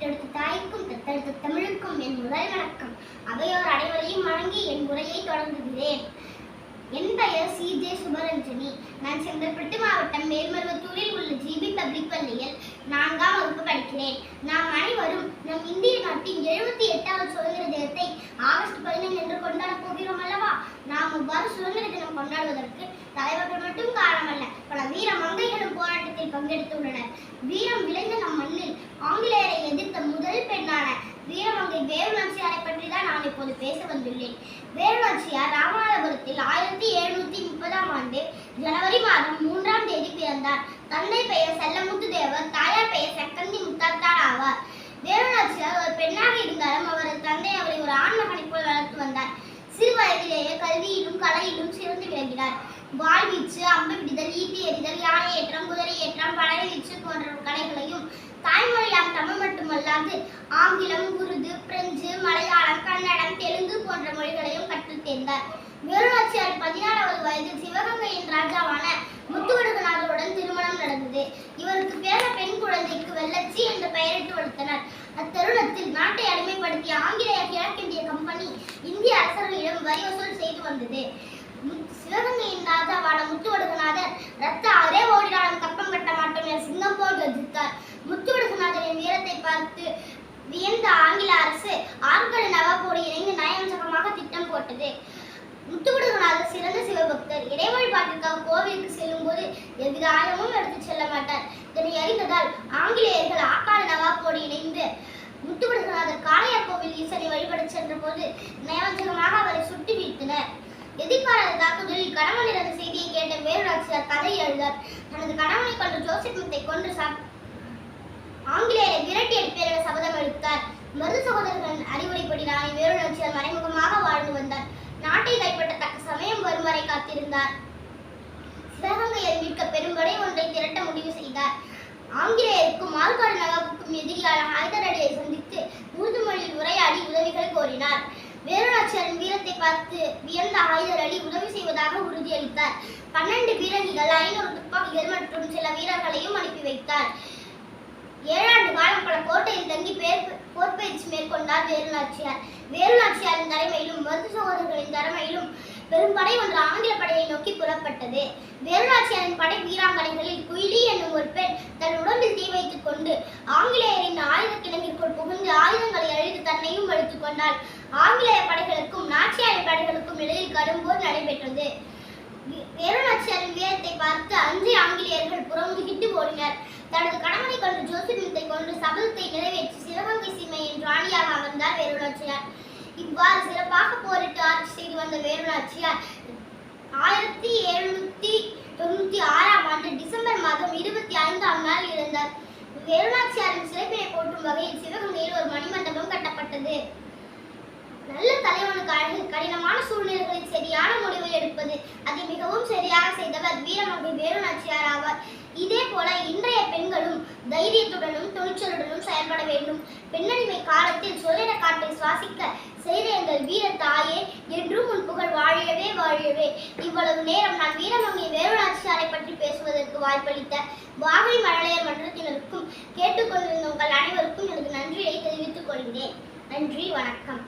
பெற்றெடுத்த தாய்க்கும் தத்தெடுத்த தமிழுக்கும் என் முதல் வணக்கம். அவையோர் அனைவரையும் வணங்கி என் உரையை தொடங்குகிறேன். என் பெயர் சி. ஜே. சுபரஞ்சனி நான் செங்கல்பட்டு மாவட்டம் மேல்மருவத்தூரில் உள்ள ஜிபி பப்ளிக் பள்ளியில் நான்காம் வகுப்பு படிக்கிறேன். நாம் அனைவரும் நம் இந்திய நாட்டின் எழுபத்தி எட்டாவது சுதந்திர தினத்தை ஆகஸ்ட் பதினைந்து என்று கொண்டாட போகிறோம் அல்லவா? நாம் இவ்வாறு சுதந்திர தினம் கொண்டாடுவதற்கு தலைவர்கள் மட்டும் காரணமல்ல பல வீர மங்கைகளும் போராட்டத்தில் பங்கெடுத்துள்ளனர் வீரம் விளைந்த நம் மண்ணில் ஆங்கிலேயரை எதிர்த்த முதல் பெண்ணான வீரமங்கை வேலுநாச்சியாரை பற்றி தான் நான் இப்போது பேச வந்துள்ளேன். வேலுநாச்சியார் ராமநாதபுரத்தில் ஆயிரத்தி எழுநூத்தி முப்பதாம் ஆண்டு ஜனவரி மாதம் மூன்றாம் தேதி பிறந்தார். தந்தை பெயர் செல்லமுத்து தேவர் தாயார் பெயர் சக்கந்தி முத்தாத்தார் ஆவார். வேலுநாச்சியார் ஒரு பெண்ணாக இருந்தாலும் அவரது தந்தை அவரை ஒரு ஆண் மகனைப் போல் வளர்த்து வந்தார். சிறு வயதிலேயே கல்வியிலும் கலையிலும் சிறந்து விளங்கினார். வாள் வீச்சு அம்பு பிடிதல் ஈட்டி எறிதல் யானை ஏற்றம் குதிரை ஏற்றம் படை வீச்சு போன்ற கலைகளையும் தாய்மொழியாம் தமிழ் மட்டுமல்லாது ஆங்கிலம் உருது பிரெஞ்சு மலையாளம் கன்னடம் வயதில் சிவகங்கையின் ராஜாவான முத்துவடுகநாதருடன் திருமணம் நடந்தது. இவருக்கு பேர பெண் குழந்தைக்கு வெள்ளச்சி என்று பெயரிட்டு கொடுத்தனர். அத்தருணத்தில் நாட்டை அடிமைப்படுத்திய ஆங்கிலேய கிழக்கிந்திய கம்பெனி இந்திய அரசர்களிடம் வரி வசூல் செய்து வந்தது. சிவகங்கையின் ராஜாவான முத்துவடுகநாதர் ரத்த அதே ஓடினாலும் கப்பம் கட்ட மாட்டோம் என சிங்கம் போல் கர்ஜித்தார். முத்துவடுகநாதரின் வீரத்தை பார்த்து வியந்த ஆங்கில அரசு ஆண்களின் நவாபோடு இணைந்து நயவஞ்சகமாக திட்டம் போட்டது. முத்துவடு சிறந்த சிவபக்தர். இறை வழிபாட்டிற்காக கோவிலுக்கு செல்லும் போது எவ்வித ஆயுதமும் எடுத்துச் செல்ல மாட்டார். இதனை அறிந்ததால் ஆங்கிலேயர்கள் ஆக்கால நவாப்போடு இணைந்து முத்துவடுகநாதர் காளையார் கோவில் ஈசனை வழிபட சென்ற போது நயவஞ்சகமாக அவரை சுட்டு வீழ்த்தினர். எதிர்பாராத தாக்குதலில் கணவன் இறந்த செய்தியை கேட்ட வேலுநாச்சியார் கதை எழுதார். தனது கணவனை கொண்ட ஜோசப் முத்தை கொன்று ஆங்கிலேயரை விரட்டி எடுப்பேர் என சபதம் எடுத்தார் மருது சகோதரர்களின் அறிவுரைப்படி நாளை வேலுநாச்சியார் மறைமுகமாக வாழ்ந்து வந்தார் நாட்டை கைப்பற்றத்தக்க சமயம் வரும் வரை காத்திருந்தார். சிவகங்கையை மீட்க பெரும்படை ஒன்றை திரட்ட முடிவு செய்தார். ஆங்கிலேயருக்கும் ஆற்காடு நவாபுக்கும் எதிரியான ஹைதர் அலியை சந்தித்து உருது மொழியில் உரையாடி உதவிகள் கோரினார். வேலுநாச்சியாரின் வீரத்தை பார்த்து வியந்த ஹைதர் அலி உதவி செய்வதாக உறுதியளித்தார். பன்னெண்டு வீரணிகள் ஐநூறு துப்பாக்கிகள் மற்றும் சில வீரர்களையும் அனுப்பி வைத்தார். ஏழாண்டு காலம் பல கோட்டையில் தங்கி பேர் போர் மேற்கொண்டார் வேலுநாச்சியார். வேலுநாச்சியாரின் தலைமையிலும் மருது சகோதரர்களின் தலைமையிலும் பெரும்படை ஒன்று ஆங்கில படையை நோக்கி புறப்பட்டது. வேலுநாச்சியாரின் படை வீராங்கனைகளில் குயிலி என்னும் ஒரு பெண் தன் உடம்பில் தீ வைத்துக் கொண்டு ஆங்கிலேயரின் ஆயுத கிழங்கிற்குள் புகுந்து ஆயுதங்களை அழித்து தன்னையும் அழித்துக் கொண்டாள். ஆங்கிலேய படைகளுக்கும் நாச்சியாரின் படைகளுக்கும் இடையில் கடும் போர் நடைபெற்றது. வேலுநாச்சியாரின் வீரத்தை பார்த்து அஞ்சு ஆங்கிலேயர்கள் புறமுதுகிட்டு ஓடினர். தனது கணவனை கொண்டு ஜோசிபத்தை கொண்டு சபதத்தை நிறைவேற்றி சிவகங்கை சீமையின் ராணியாக அமர்ந்தார் வேலுநாச்சியார். இவ்வாறு சிறப்பாக போரிட்டு ஆட்சி செய்து வந்த வேலுநாச்சியார் ஆயிரத்தி எழுநூத்தி தொண்ணூத்தி ஆறாம் ஆண்டு டிசம்பர் மாதம் இருபத்தி ஐந்தாம் நாள் இறந்தார் வேலுநாச்சியாரின் சிறப்பினை போற்றும் வகையில் சிவகங்கையில் ஒரு மணிமண்டபம் கட்டப்பட்டது. நல்ல தலைவனுக்கு அழகு கடினமான சூழ்நிலைகளில் சரியான முடிவை எடுப்பது அதை மிகவும் சரியாக செய்தவர் வீரமங்கை வேலுநாச்சியார் ஆவார். இதே போல இன்றைய பெண்களும் தைரியத்துடனும் துணிச்சலுடனும் செயல்பட வேண்டும். பெண்ணடிமை காலத்தில் சுதந்திர காற்றை சுவாசிக்க செய்த எங்கள் வீர தாயே என்றும் உன் புகழ் வாழியவே வாழியவே. இவ்வளவு நேரம் நான் வீரமங்கி வேலுநாச்சியாரை பற்றி பேசுவதற்கு வாய்ப்பளித்த வாகை மழலையர் மன்றத்தினருக்கும் கேட்டுக்கொண்டிருந்த உங்கள் அனைவருக்கும் எனது நன்றியை தெரிவித்துக் கொள்கிறேன். நன்றி வணக்கம்.